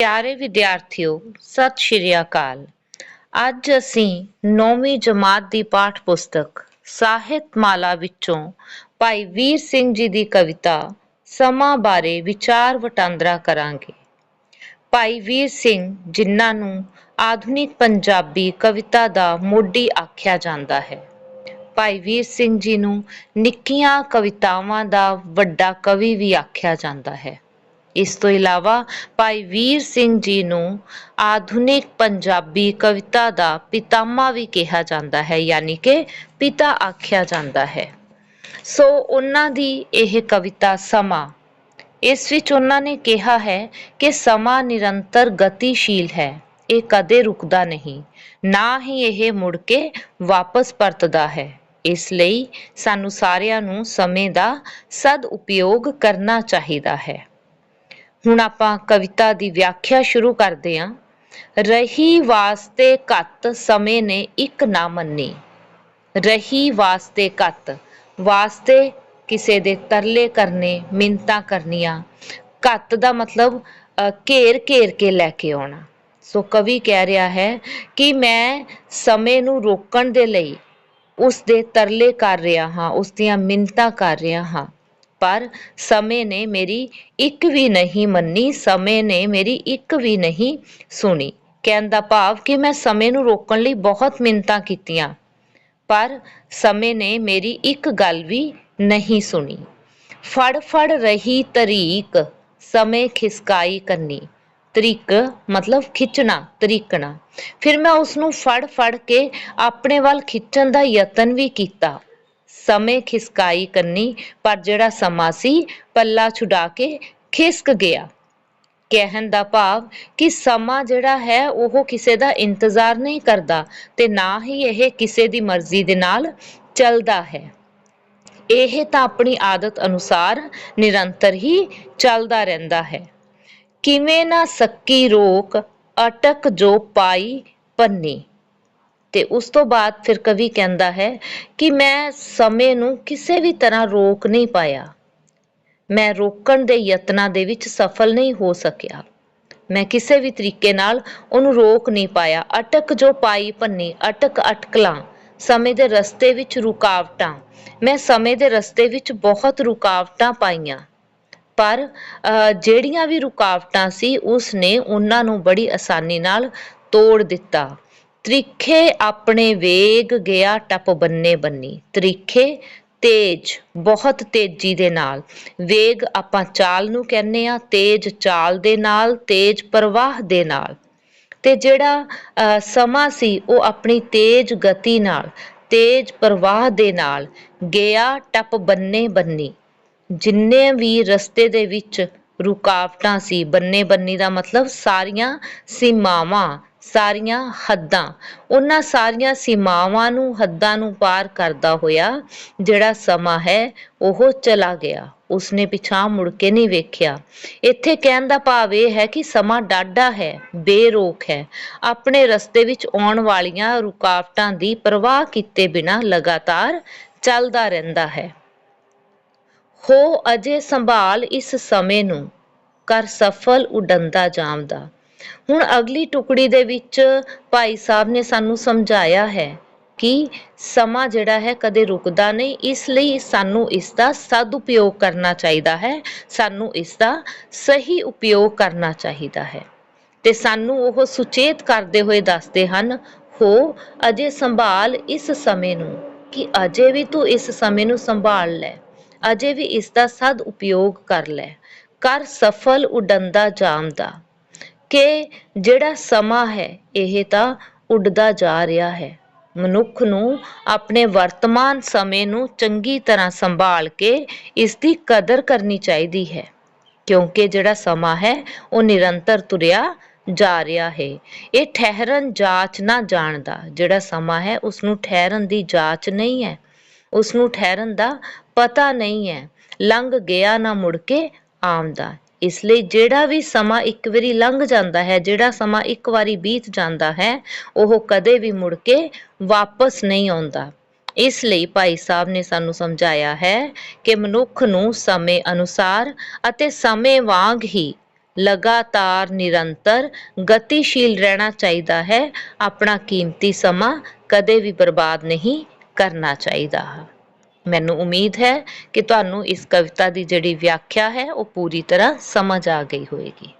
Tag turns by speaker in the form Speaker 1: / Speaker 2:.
Speaker 1: ਪਿਆਰੇ ਵਿਦਿਆਰਥੀਓ, ਸਤਿ ਸ਼੍ਰੀ ਅਕਾਲ। ਅੱਜ ਅਸੀਂ 9ਵੀਂ ਜਮਾਤ ਦੀ ਪਾਠ ਪੁਸਤਕ ਸਾਹਿਤ ਮਾਲਾ ਵਿੱਚੋਂ ਭਾਈ ਵੀਰ ਸਿੰਘ ਜੀ ਦੀ ਕਵਿਤਾ ਸਮਾਂ ਬਾਰੇ ਵਿਚਾਰ ਵਟਾਂਦਰਾ ਕਰਾਂਗੇ। ਭਾਈ ਵੀਰ ਸਿੰਘ ਜਿਨ੍ਹਾਂ ਨੂੰ ਆਧੁਨਿਕ ਪੰਜਾਬੀ ਕਵਿਤਾ ਦਾ ਮੋਢੀ ਆਖਿਆ ਜਾਂਦਾ ਹੈ। ਭਾਈ ਵੀਰ ਸਿੰਘ ਜੀ ਨੂੰ ਨਿੱਕੀਆਂ ਕਵਿਤਾਵਾਂ ਦਾ ਵੱਡਾ ਕਵੀ ਵੀ ਆਖਿਆ ਜਾਂਦਾ ਹੈ। ਇਸ ਤੋਂ ਇਲਾਵਾ ਭਾਈ ਵੀਰ ਸਿੰਘ ਜੀ ਨੂੰ ਆਧੁਨਿਕ ਪੰਜਾਬੀ ਕਵਿਤਾ ਦਾ ਪਿਤਾਮਾ ਵੀ ਕਿਹਾ ਜਾਂਦਾ ਹੈ, ਯਾਨੀ ਕਿ ਪਿਤਾ ਆਖਿਆ ਜਾਂਦਾ ਹੈ। ਸੋ ਉਹਨਾਂ ਦੀ ਇਹ ਕਵਿਤਾ ਸਮਾਂ। ਇਸ ਵਿੱਚ ਉਹਨਾਂ ਨੇ ਕਿਹਾ ਹੈ ਕਿ ਸਮਾਂ ਨਿਰੰਤਰ ਗਤੀਸ਼ੀਲ ਹੈ, ਇਹ ਕਦੇ ਰੁਕਦਾ ਨਹੀਂ, ਨਾ ਹੀ ਇਹ ਮੁੜ ਕੇ ਵਾਪਸ ਪਰਤਦਾ ਹੈ। ਇਸ ਲਈ ਸਾਨੂੰ ਸਾਰਿਆਂ ਨੂੰ ਸਮੇਂ ਦਾ ਸਦ ਉਪਯੋਗ ਕਰਨਾ ਚਾਹੀਦਾ ਹੈ। ਹੁਣ ਆਪਾਂ ਕਵਿਤਾ ਦੀ ਵਿਆਖਿਆ ਸ਼ੁਰੂ ਕਰਦੇ ਹਾਂ। ਰਹੀ ਵਾਸਤੇ ਘੱਤ ਸਮੇਂ ਨੇ ਇੱਕ ਨਾ ਮੰਨੀ। ਰਹੀ ਵਾਸਤੇ ਕੱਤ ਵਾਸਤੇ ਕਿਸੇ ਦੇ ਤਰਲੇ ਕਰਨੇ ਮਿੰਤਾਂ ਕਰਨੀਆਂ। ਘੱਤ ਦਾ ਮਤਲਬ ਘੇਰ ਘੇਰ ਕੇ ਲੈ ਕੇ ਆਉਣਾ। ਸੋ ਕਵੀ ਕਹਿ ਰਿਹਾ ਹੈ ਕਿ ਮੈਂ ਸਮੇਂ ਨੂੰ ਰੋਕਣ ਦੇ ਲਈ ਉਸ ਦੇ ਤਰਲੇ ਕਰ ਰਿਹਾ ਹਾਂ ਉਸ ਦੀਆਂ ਮਿੰਤਾਂ ਕਰ ਰਿਹਾ ਹਾਂ। ਪਰ ਸਮੇਂ ਨੇ ਮੇਰੀ ਇੱਕ ਵੀ ਨਹੀਂ ਮੰਨੀ, ਸਮੇਂ ਨੇ ਮੇਰੀ ਇੱਕ ਵੀ ਨਹੀਂ ਸੁਣੀ। ਕਹਿਣ ਦਾ ਭਾਵ ਕਿ ਮੈਂ ਸਮੇਂ ਨੂੰ ਰੋਕਣ ਲਈ ਬਹੁਤ ਮਿੰਤਾਂ ਕੀਤੀਆਂ, ਪਰ ਸਮੇਂ ਨੇ ਮੇਰੀ ਇੱਕ ਗੱਲ ਵੀ ਨਹੀਂ ਸੁਣੀ। ਫੜ ਫੜ ਰਹੀ ਤਰੀਕ, ਸਮੇਂ ਖਿਸਕਾਈ ਕੰਨੀ। ਤਰੀਕ ਮਤਲਬ ਖਿੱਚਣਾ, ਤਰੀਕਣਾ। ਫਿਰ ਮੈਂ ਉਸ ਨੂੰ ਫੜ ਫੜ ਕੇ ਆਪਣੇ ਵੱਲ ਖਿੱਚਣ ਦਾ ਯਤਨ ਵੀ ਕੀਤਾ। ਸਮੇਂ ਖਿਸਕਾਈ ਕੰਨੀ, ਪਰ ਜਿਹੜਾ ਸਮਾਂ ਸੀ, ਪੱਲਾ ਛੁਡਾ ਕੇ ਖਿਸਕ ਗਿਆ। ਕਹਿਣ ਦਾ ਭਾਵ ਕਿ ਸਮਾਂ ਜਿਹੜਾ ਹੈ, ਉਹ ਕਿਸੇ ਦਾ ਇੰਤਜ਼ਾਰ ਨਹੀਂ ਕਰਦਾ ਤੇ ਨਾ ਹੀ ਇਹ ਕਿਸੇ ਦੀ ਮਰਜ਼ੀ ਦੇ ਨਾਲ ਚੱਲਦਾ ਹੈ। ਇਹ ਤਾਂ ਆਪਣੀ ਆਦਤ ਅਨੁਸਾਰ ਨਿਰੰਤਰ ਹੀ ਚੱਲਦਾ ਰਹਿੰਦਾ ਹੈ। ਕਿਵੇਂ ਨਾ ਸੱਕੀ ਰੋਕ ਅਟਕ ਜੋ ਪਾਈ ਪੰਨੀ। ਤੇ ਉਸ ਤੋਂ ਬਾਅਦ ਫਿਰ ਕਵੀ ਕਹਿੰਦਾ ਹੈ ਕਿ ਮੈਂ ਸਮੇਂ ਨੂੰ ਕਿਸੇ ਵੀ ਤਰ੍ਹਾਂ ਰੋਕ ਨਹੀਂ ਪਾਇਆ। ਮੈਂ ਰੋਕਣ ਦੇ ਯਤਨਾਂ ਦੇ ਵਿੱਚ ਸਫਲ ਨਹੀਂ ਹੋ ਸਕਿਆ। ਮੈਂ ਕਿਸੇ ਵੀ ਤਰੀਕੇ ਨਾਲ ਉਹਨੂੰ ਰੋਕ ਨਹੀਂ ਪਾਇਆ। ਅਟਕ ਜੋ ਪਾਈ ਪੰਨੀ, ਅਟਕ ਅਟਕਲਾਂ, ਸਮੇਂ ਦੇ ਰਸਤੇ ਵਿੱਚ ਰੁਕਾਵਟਾਂ। ਮੈਂ ਸਮੇਂ ਦੇ ਰਸਤੇ ਵਿੱਚ ਬਹੁਤ ਰੁਕਾਵਟਾਂ ਪਾਈਆਂ। ਪਰ ਜਿਹੜੀਆਂ ਵੀ ਰੁਕਾਵਟਾਂ ਸੀ, ਉਸ ਨੇ ਉਹਨਾਂ ਨੂੰ ਬੜੀ ਆਸਾਨੀ ਨਾਲ ਤੋੜ ਦਿੱਤਾ। ਤਰੀਖੇ ਆਪਣੇ ਵੇਗ ਗਿਆ ਟੱਪ ਬੰਨੇ ਬੰਨੀ। ਤਰੀਖੇ, ਤੇਜ, ਬਹੁਤ ਤੇਜ਼ੀ ਦੇ ਨਾਲ। ਵੇਗ ਆਪਾਂ ਚਾਲ ਨੂੰ ਕਹਿੰਦੇ ਆ ਤੇਜ ਚਾਲ ਦੇ ਨਾਲ, ਤੇਜ ਪ੍ਰਵਾਹ ਦੇ ਨਾਲ। ਤੇ ਜਿਹੜਾ ਸਮਾਂ ਸੀ, ਉਹ ਆਪਣੀ ਤੇਜ਼ ਗਤੀ ਨਾਲ, ਤੇਜ਼ ਪ੍ਰਵਾਹ ਦੇ ਨਾਲ ਗਿਆ ਟੱਪ ਬੰਨੇ ਬੰਨੀ। ਜਿੰਨੇ ਵੀ ਰਸਤੇ ਦੇ ਵਿੱਚ ਰੁਕਾਵਟਾਂ ਸੀ, ਬੰਨੇ ਬੰਨੀ ਦਾ ਮਤਲਬ ਸਾਰੀਆਂ ਸੀਮਾਵਾਂ ਸਾਰੀਆਂ ਹੱਦਾਂ। ਉਹਨਾਂ ਸਾਰੀਆਂ ਸੀਮਾਵਾਂ ਨੂੰ, ਹੱਦਾਂ ਨੂੰ ਪਾਰ ਕਰਦਾ ਹੋਇਆ ਜਿਹੜਾ ਸਮਾਂ ਹੈ, ਉਹ ਚਲਾ ਗਿਆ। ਉਸਨੇ ਪਿਛਾਂ ਮੁੜ ਕੇ ਨਹੀਂ ਵੇਖਿਆ। ਇੱਥੇ ਕਹਿਣ ਦਾ ਭਾਵ ਇਹ ਹੈ ਕਿ ਸਮਾਂ ਡਾਢਾ ਹੈ, ਬੇਰੋਕ ਹੈ। ਆਪਣੇ ਰਸਤੇ ਵਿੱਚ ਆਉਣ ਵਾਲੀਆਂ ਰੁਕਾਵਟਾਂ ਦੀ ਪਰਵਾਹ ਕੀਤੇ ਬਿਨਾਂ ਲਗਾਤਾਰ ਚੱਲਦਾ ਰਹਿੰਦਾ ਹੈ। ਹੋ ਅਜੇ ਸੰਭਾਲ ਇਸ ਸਮੇਂ ਨੂੰ, ਕਰ ਸਫਲ ਉਡੰਦਾ ਜਾਮਦਾ। ਹੁਣ ਅਗਲੀ ਟੁਕੜੀ ਦੇ ਵਿੱਚ ਭਾਈ ਸਾਹਿਬ ਨੇ ਸਾਨੂੰ ਸਮਝਾਇਆ ਹੈ ਕਿ ਸਮਾਂ ਜਿਹੜਾ ਹੈ ਕਦੇ ਰੁਕਦਾ ਨਹੀਂ, ਇਸ ਲਈ ਸਾਨੂੰ ਇਸ ਦਾ ਸਦ ਉਪਯੋਗ ਕਰਨਾ ਚਾਹੀਦਾ ਹੈ, ਸਾਨੂੰ ਇਸ ਦਾ ਸਹੀ ਉਪਯੋਗ ਕਰਨਾ ਚਾਹੀਦਾ ਹੈ। ਤੇ ਸਾਨੂੰ ਉਹ ਸੁਚੇਤ ਕਰਦੇ ਹੋਏ ਦੱਸਦੇ ਹਨ, ਹੋ, ਅਜੇ ਸੰਭਾਲ ਇਸ ਸਮੇਂ ਨੂੰ, ਕਿ ਅਜੇ ਵੀ ਤੂੰ ਇਸ ਸਮੇਂ ਨੂੰ ਸੰਭਾਲ ਲੈ, ਅਜੇ ਵੀ ਇਸ ਦਾ ਸਦ ਉਪਯੋਗ ਕਰ ਲੈ, ਕਰ ਸਫਲ ਉਡੰਦਾ ਜਾਮਦਾ ਕਿ ਜਿਹੜਾ ਸਮਾਂ ਹੈ, ਇਹ ਤਾਂ ਉੱਡਦਾ ਜਾ ਰਿਹਾ ਹੈ। ਮਨੁੱਖ ਨੂੰ ਆਪਣੇ ਵਰਤਮਾਨ ਸਮੇਂ ਨੂੰ ਚੰਗੀ ਤਰ੍ਹਾਂ ਸੰਭਾਲ ਕੇ ਇਸ ਦੀ ਕਦਰ ਕਰਨੀ ਚਾਹੀਦੀ ਹੈ, ਕਿਉਂਕਿ ਜਿਹੜਾ ਸਮਾਂ ਹੈ, ਉਹ ਨਿਰੰਤਰ ਤੁਰਿਆ ਜਾ ਰਿਹਾ ਹੈ। ਇਹ ਠਹਿਰਨ ਜਾਂਚ ਨਾ ਜਾਣਦਾ ਜਿਹੜਾ ਸਮਾਂ ਹੈ ਉਸ ਨੂੰ ਠਹਿਰਨ ਦੀ ਜਾਂਚ ਨਹੀਂ ਹੈ। ਉਸ ਨੂੰ ਠਹਿਰਨ ਦਾ ਪਤਾ ਨਹੀਂ ਹੈ, ਲੰਘ ਗਿਆ ਨਾ ਮੁੜ ਕੇ ਆਮਦਾ ਇਸ ਲਈ ਜਿਹੜਾ ਵੀ ਸਮਾਂ ਇੱਕ ਵਾਰੀ ਲੰਘ ਜਾਂਦਾ ਹੈ, ਜਿਹੜਾ ਸਮਾਂ ਇੱਕ ਵਾਰੀ ਬੀਤ ਜਾਂਦਾ ਹੈ, ਉਹ ਕਦੇ ਵੀ ਮੁੜ ਕੇ ਵਾਪਸ ਨਹੀਂ ਆਉਂਦਾ। ਇਸ ਲਈ ਭਾਈ ਸਾਹਿਬ ਨੇ ਸਾਨੂੰ ਸਮਝਾਇਆ ਹੈ ਕਿ ਮਨੁੱਖ ਨੂੰ ਸਮੇਂ ਅਨੁਸਾਰ ਅਤੇ ਸਮੇਂ ਵਾਂਗ ਹੀ ਲਗਾਤਾਰ ਨਿਰੰਤਰ ਗਤੀਸ਼ੀਲ ਰਹਿਣਾ ਚਾਹੀਦਾ ਹੈ, ਆਪਣਾ ਕੀਮਤੀ ਸਮਾਂ ਕਦੇ ਵੀ ਬਰਬਾਦ ਨਹੀਂ ਕਰਨਾ ਚਾਹੀਦਾ। ਮੈਨੂੰ ਉਮੀਦ ਹੈ ਕਿ ਤੁਹਾਨੂੰ ਇਸ ਕਵਿਤਾ ਦੀ ਜਿਹੜੀ ਵਿਆਖਿਆ ਹੈ, ਉਹ ਪੂਰੀ ਤਰ੍ਹਾਂ ਸਮਝ ਆ ਗਈ ਹੋਵੇਗੀ।